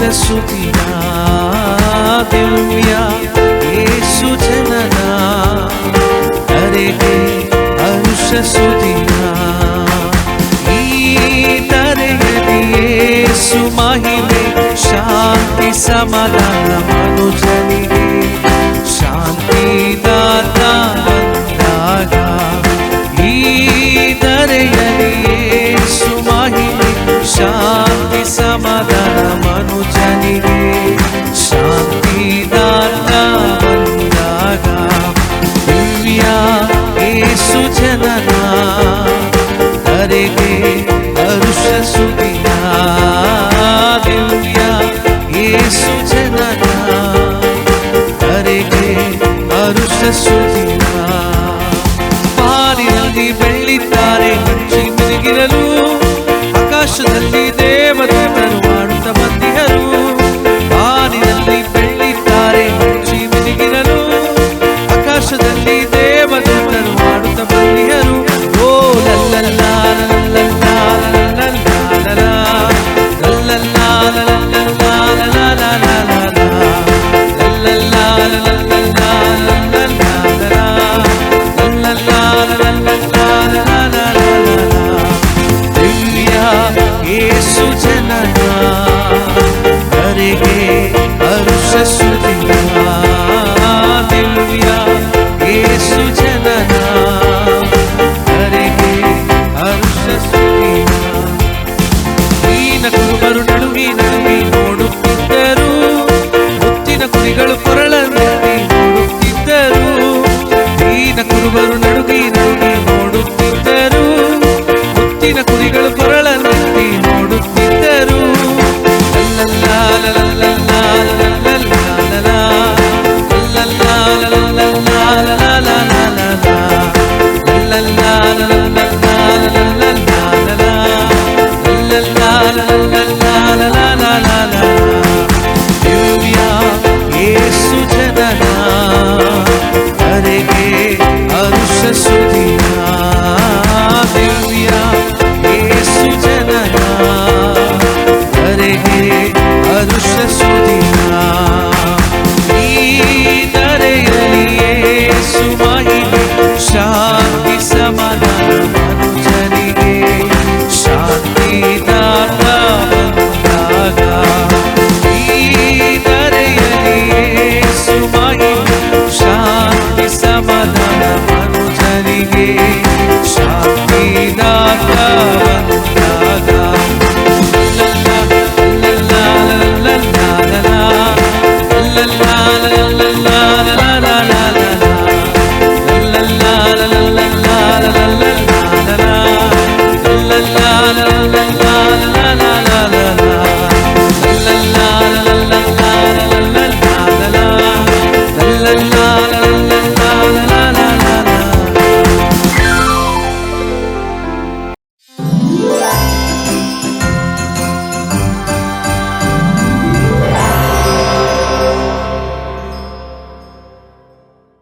യേശുസുതിയാ ദിവ്യ യേശു ജനനാ ഹരേ അരുഷസുതിയാ ഈ തരയതി യേശു മഹിമെ ശാന്തി സമാധാന മനുജനികെ ശാന്തി ദാതാ ಸುದಿಯ ಅರುಷ ಬೆಳ್ಳಿದ್ದಾರೆ ಹಂಚಿ ಮುದುಗಿರಲು ಆಕಾಶದಲ್ಲಿ ದೇವತೆ యేసు జనన కరిగే అరుషసు ಧ್ವನಿಗಳು ಕೊರಳಲ್ಲಿ ನೋಡುತ್ತಿದ್ದರು la la la la